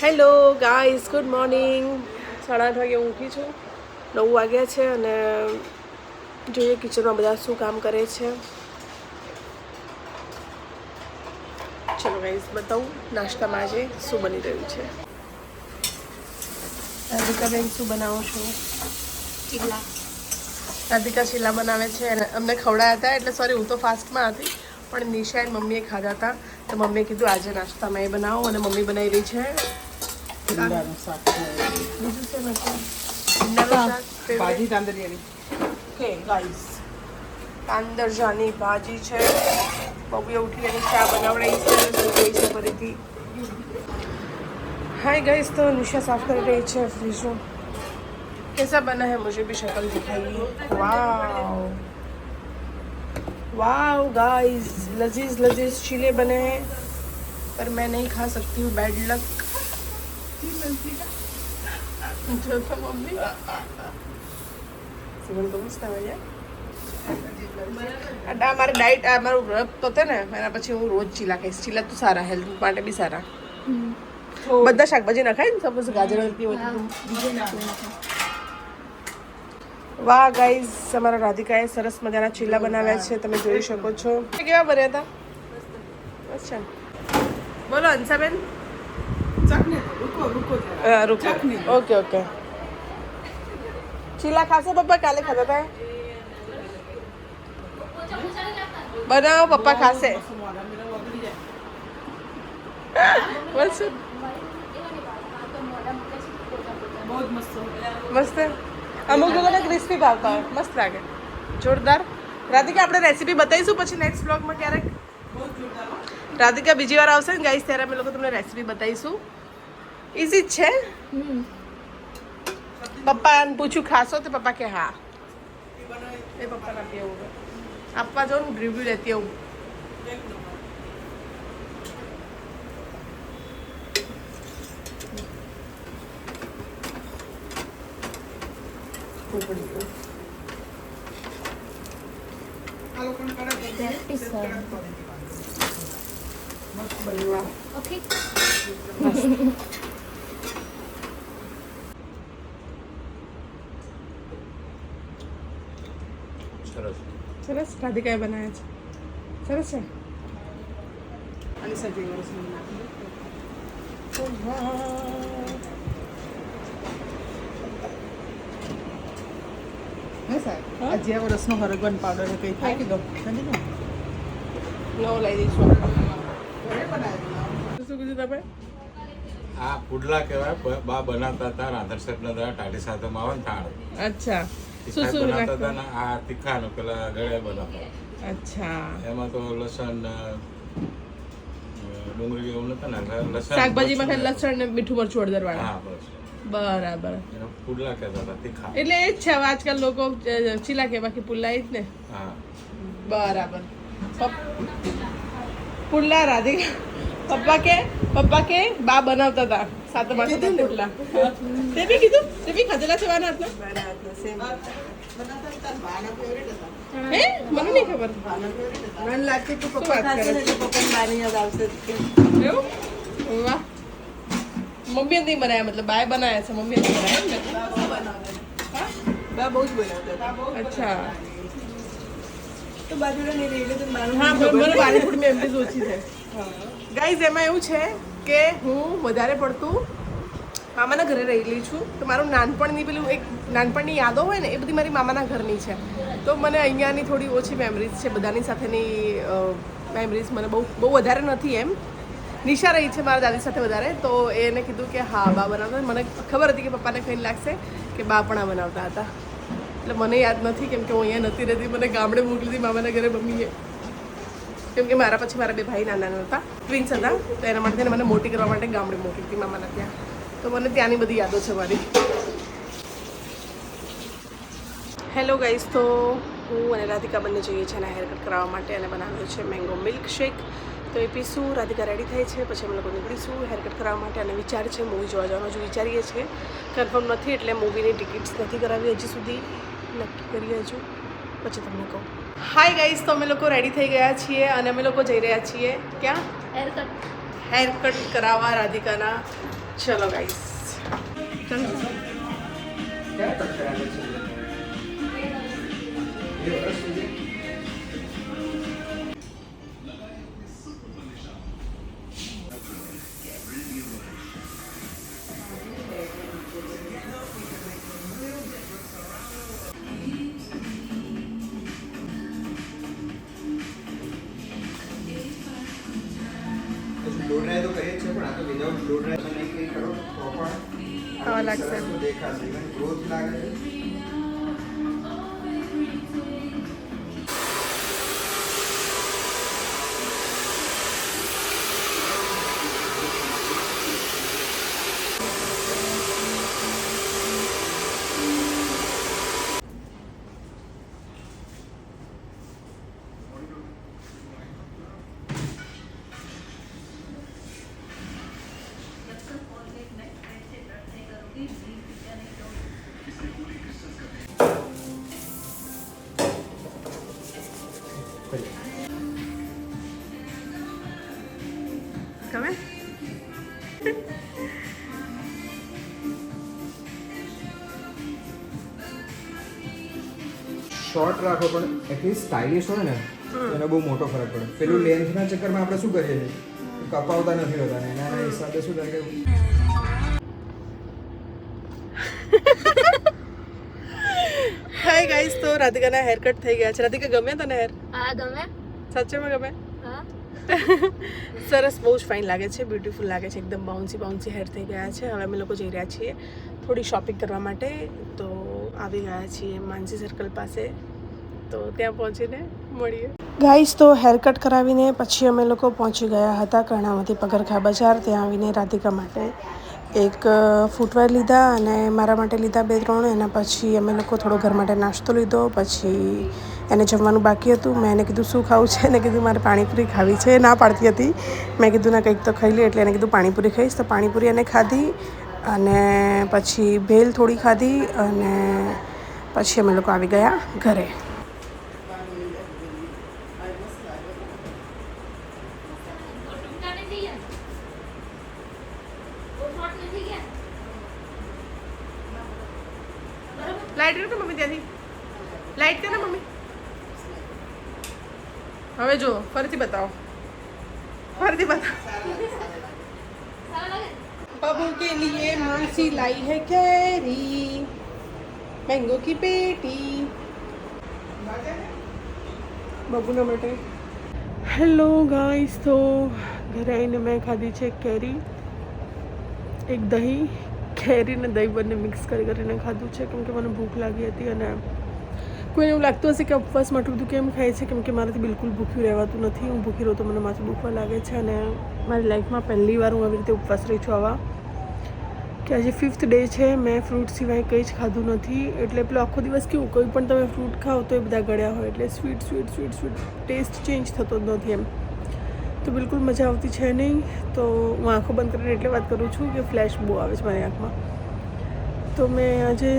Hello guys good morning. સાડા આઠ વાગે ઊંઘી છું. નવ વાગ્યા છે અને જોઈએ કિચનમાં બધા શું કામ કરે છે. ચલો ગાઈઝ બતાવું નાસ્તામાં આજે શું બની રહ્યું છે. રાધિકાબેન શું બનાવો છો? ચીલા. રાધિકા ચીલા બનાવે છે અને અમને ખવડાયા હતા એટલે સોરી હું તો ફાસ્ટમાં હતી પણ નિશા મમ્મીએ ખાધા હતા. તો મમ્મીએ કીધું આજે નાસ્તામાં એ બનાવો. અને મમ્મી બનાવી રહી છે ભીંડાનું શાક બીજું શું નથી ભીંડાનું શાક favorite? ભાજી તાંદરિયાની ઓકે ગાઈસ તાંદરજાની ભાજી છે બબુએ ઉઠી અને ચા બનાવડાવી છે અને સુઈ ગઈ છે ફરીથી हाय गाइस तो निशा साफ कर रही है फ्रिज में कैसा बना है मुझे भी शक्ल दिखाइए वाओ वाओ गाइस लजीज लजीज चीले बने हैं पर मैं नहीं खा सकती हूँ bad luck Yo como mí. Seguro cómo estaba ya. આ મારે ડાયટ આ મારું વ્રત તો છે ને એના પછી હું રોજ ચીલા ખાઈશ ચીલા તો સારા હેલ્થ માટે બી સારા બધા શાકભાજી નખાય ને સપોઝ ગાજર વાહ ગાઈઝ અમારા રાધિકાએ સરસ મજાના ચીલા બનાવ્યા છે તમે જોઈ શકો છો કેવા ભર્યા હતા અચ્છા બોલો હંસાબેન ચટણી રૂકો રૂકો જરા. અ, રૂકો ચટણી. ઓકે ઓકે ચીલા ખાશે પપ્પા કાલે ખાતા હતા બનાવો પપ્પા ખાશે મોઢા મેળા વગડી જાય. બસ બહુ જ મસ્ત મસ્ત અમુક લોકોને ક્રિસ્પી ભાવતા હોય મસ્ત લાગે જોરદાર રાધિકા આપણે રેસીપી બતાવીશું પછી નેક્સ્ટ બ્લોગમાં ક્યારેક બહુ જ જોરદાર હો. રાધિકા બીજી વાર આવશે ને ગાઈસ ત્યારે અમે લોકો તમને રેસીપી બતાવીશું ઇઝી જ છે પપ્પાને પૂછ્યું ખાશો તો પપ્પા કે હા એ પપ્પાને આપી આવું આપવા જાઉં ને રિવ્યુ લેતી આવું આ સરસ. સરસ? રાધિકાએ બનાવ્યા છે. સરસ છે? અને સજે વર્ષની નાખી. સાહેબ? વર્ષનો હરગવન પાવડર કંઈ થાય કે દો સમજી ને નવો લઈ દઈશું. શું કીધું તમે? આ પુડલા કહેવાય બા બનાવતા હતા રાધરસેટના દ્વારા ટાટી સાથે માવન થાળ. અચ્છા. શું શું બનાવતા હતા નાખ્યું ને આ તીખાનું પેલા ગળે બનાવતા અચ્છા. એમાં તો લસણ ડુંગળી એવું નતા ને લસણ શાકભાજીમાં ખાલી લસણ ને મીઠું મરચું હળદર વાળા હા બસ. બરાબર. પુડલા કહેતા હતા તીખા. એટલે એ જ છે આજકાલ લોકો ચીલા કે બાકી પુલ્લા એ જ ને? હા. બરાબર. પુલ્લા રાધિકા પપ્પા કે? પપ્પા કે બા બનાવતા હતા સાતમ આઠમ પુલ્લા તે બી કીધું? તે બી ખાધેલા છે વાના હાથના. હે? મને નહીં ખબર. બાના favorite હતા. મને લાગતું તું પપ્પા ખાશે પપ્પાને બાની યાદ આવશે. એવું? વાહ. મમ્મીએ નહીં બનાવ્યા મતલબ બાએ બનાવ્યા છે મમ્મીએ નહીં બનાવ્યા બા બહુ જ બનાવતા અચ્છા. તો બાજુના નહીં રહી એટલે તને બાનું હા મને મને પાણીપુરી મેં ઓછી છે ગાઈઝ એમાં એવું છે કે હું વધારે પડતું મામાના ઘરે રહેલી છું. તો મારું નાનપણની પેલું એક નાનપણની યાદો હોય ને, એ બધી મારી મામાના ઘરની છે. તો મને અહીંયાની થોડી ઓછી મેમરીઝ છે, બધાની સાથેની મેમરીઝ મને બહુ બહુ વધારે નથી એમ. નિશા રહી છે મારા દાદી સાથે વધારે, તો એને કીધું કે હા, બા બનાવતા મને ખબર હતી કે પપ્પાને કંઈ લાગશે કે બા પણ આ બનાવતા હતા. એટલે મને યાદ નથી કેમ કે હું અહીંયા નથી રહેતી, મને ગામડે મોકલી હતી મામાના ઘરે મમ્મીએ. કેમ કે મારા પછી મારા બે ભાઈ નાના હતા ટ્વિન્સ હતા. તો એના માટે મને મોટી કરવા માટે ગામડે મોકલી હતી મામાના ત્યાં. તો મને ત્યાંની બધી યાદો છે મારી. હેલો ગાઈસ તો હું અને રાધિકા બંને જઈએ છીએ અને હેરકટ કરાવવા માટે અને બનાવ્યો છે મેંગો મિલ્ક શેક તો એ પીશું રાધિકા રેડી થાય છે, પછી અમે લોકો નીકળીશું હેરકટ કરાવવા માટે અને વિચાર છે મૂવી જોવા જવાનો હજુ વિચારીએ છીએ. કન્ફર્મ નથી એટલે મૂવીની ટિકિટ્સ નથી કરાવી હજી સુધી. નક્કી કરીએ હજુ. પછી તમને કહું. હાય ગાઈસ તો અમે લોકો રેડી થઈ ગયા છીએ અને અમે લોકો જઈ રહ્યા છીએ ક્યાં? Haircut. હેર કટ કરાવવા રાધિકાના. ચલો guys blue without blue drive તમે કંઈ કરો તો પણ દેખાશે. ઇવન ગ્રોથ લાગે છે. ગમે શોર્ટ રાખો પણ એટલીસ્ટ સ્ટાઇલિશ હોય ને એનો બહુ મોટો ફરક પડે. પેલું લેન્થના ચક્કરમાં આપણે શું કરીએ? કપાવતા નથી હોતા ને એના હિસાબે શું થાય કે હાય ગાઈસ તો રાધિકાના હેર કટ થઈ ગયા છે. રાધિકા ગમે તને હેર હા ગમે. સાચેમાં ગમે? હા. સરસ બહુ જ ફાઇન લાગે છે બ્યુટીફુલ લાગે છે એકદમ બાઉન્સી બાઉન્સી હેર થઈ ગયા છે. હવે અમે લોકો જઈ રહ્યા છીએ થોડી શોપિંગ કરવા માટે. તો આવી ગયા છીએ માનસી સર્કલ પાસે. તો ત્યાં પહોંચીને મળીએ. ગાઈસ તો હેર કટ કરાવીને પછી અમે લોકો પહોંચી ગયા હતા કર્ણાવતી પગરખા બજાર. ત્યાં આવીને રાધિકા માટે એક ફૂટવેર લીધા અને મારા માટે લીધા બે, ત્રણ. એના પછી અમે લોકો થોડો ઘર માટે નાસ્તો લીધો. પછી એને જમવાનું બાકી હતું. મેં એને કીધું, શું ખાવું છે? એને કીધું, મારે પાણીપુરી ખાવી છે. ના પાડતી હતી. મેં કીધું, ના, કંઈક તો ખાઈ લે. એટલે એને કીધું, પાણીપુરી ખાઈશ. તો પાણીપુરી એને ખાધી અને પછી ભેલ થોડી ખાધી અને પછી અમે લોકો આવી ગયા ઘરે. લાઈટ કરો મમ્મી ત્યાંથી લાઈટ કરો મમ્મી હવે જો ફરીથી બતાવો ફરીથી બતાવો बाबू के लिए मासी लाई है कैरी मैंगो की पेटी બબુના માટે હેલો ગાઈસ તો ઘરે આવીને મેં ખાધી છે કેરી એક દહીં કેરી ને દહીં બંને મિક્સ કરી કરીને ખાધું છે, કેમ કે મને ભૂખ લાગી હતી અને કોઈને એવું લાગતું હશે કે ઉપવાસ માટે બધું કેમ ખાય છે, કેમ કે મારાથી બિલકુલ ભૂખ્યું રહેવાતું નથી. હું ભૂખી રહું તો મને માથું દુખવા લાગે છે અને મારી લાઈફમાં પહેલી વાર હું આવી રીતે ઉપવાસ રહી છું આવા. કે આજે ફિફ્થ ડે છે, મેં ફ્રૂટ સિવાય કંઈ જ ખાધું નથી. એટલે પેલો આખો દિવસ કેવું, કોઈ પણ તમે ફ્રૂટ ખાઓ તો એ બધા ગળ્યા હોય. એટલે sweet sweet sweet sweet taste change થતો જ નથી એમ. તો બિલકુલ મજા આવતી છે નહીં. તો હું આંખો બંધ કરીને એટલે વાત કરું છું કે ફ્લેશ બહુ આવે છે મારી આંખમાં. તો મેં આજે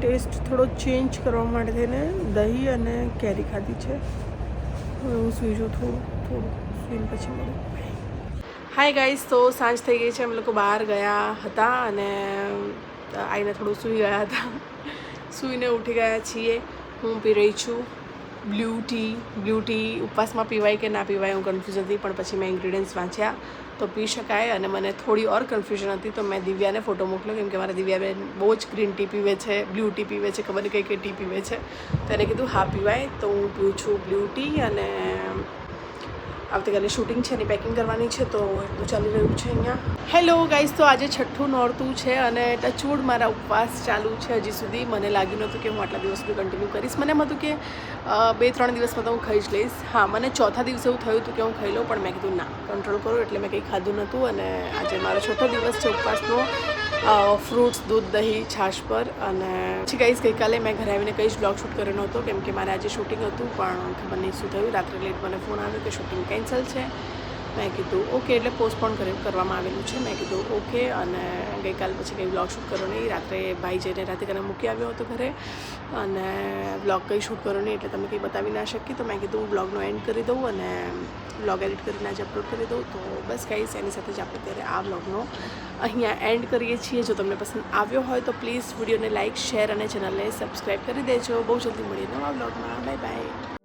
ટેસ્ટ થોડો ચેન્જ કરવા માટે થઈને દહીં અને કેરી ખાધી છે. હું સુઈ જાઉં થોડું થોડું સુઈને પછી મળું. હાય ગાઈઝ તો સાંજ થઈ ગઈ છે. અમે લોકો બહાર ગયા હતા અને આવીને થોડું સૂઈ ગયા હતા. સૂઈને ઉઠી ગયા છીએ. હું પી રહી છું. બ્લુ ટી બ્લુ ટી ઉપવાસમાં પીવાય કે ના પીવાય હું કન્ફ્યુઝ હતી, પણ પછી મેં ઇન્ગ્રીડિયન્ટ્સ વાંચ્યા તો પી શકાય અને મને થોડી ઓર કન્ફ્યુઝન હતી તો મેં દિવ્યાને ફોટો મોકલ્યો કેમ કે મારા દિવ્યાબેન બહુ જ ગ્રીન ટી પીવે છે, બ્લુ ટી પીવે છે, ખબર નહીં કઈ કઈ ટી પીવે છે. તો એને કીધું, હા, પીવાય. તો હું પીવું છું બ્લુ ટી અને આવતીકાલે શૂટિંગ છે એની પેકિંગ કરવાની છે, તો એટલું ચાલી રહ્યું છે અહીંયા. હેલો ગાઈઝ તો આજે છઠ્ઠું નોરતું છે અને ટચવૂડ મારા ઉપવાસ ચાલુ છે હજી સુધી. મને લાગ્યું નહોતું કે હું આટલા દિવસ સુધી કન્ટિન્યુ કરીશ. મને એમ હતું કે બે, ત્રણ દિવસમાં તો હું ખાઈ જ લઈશ. હા, મને ચોથા દિવસે એવું થયું હતું કે હું ખાઈ લઉં, પણ મેં કીધું ના કંટ્રોલ કરું એટલે મેં કંઈ ખાધું નહોતું અને આજે મારો છઠ્ઠો દિવસ છે ઉપવાસનો. ફ્રૂટ્સ દૂધ, દહીં, છાશ પર. અને પછી ગાઈઝ ગઈકાલે મેં ઘરે આવીને કંઈ જ બ્લોગ શૂટ કર્યો નહોતો, કેમ કે મારે આજે શૂટિંગ હતું, પણ ખબર નહીં શું થયું. રાત્રે લેટ મને ફોન આવ્યો કે શૂટિંગ કેન્સલ છે. મેં કીધું, ઓકે, એટલે પોસ્ટપોન કરી, કરવામાં આવેલું છે. મેં કીધું, ઓકે, અને ગઈકાલ પછી કંઈ બ્લોગ શૂટ કરો નહીં. રાત્રે ભાઈ જઈને ઘરે મૂકી આવ્યો હતો ઘરે અને બ્લોગ કંઈ શૂટ કરો નહીં, એટલે તમે કંઈ બતાવી ના શકી. તો મેં કીધું, હું બ્લોગનો એન્ડ કરી દઉં અને બ્લોગ એડિટ કરીને આજે અપલોડ કરી દઉં. તો બસ ગાઈસ એની સાથે જ આપણે ત્યારે આ બ્લોગનો અહીંયા એન્ડ કરીએ છીએ. જો તમને પસંદ આવ્યો હોય તો પ્લીઝ વિડીયોને લાઇક શેર અને ચેનલને સબસ્ક્રાઈબ કરી દેજો. બહુ જલ્દી મળીએ નવા બ્લોગમાં બાય બાય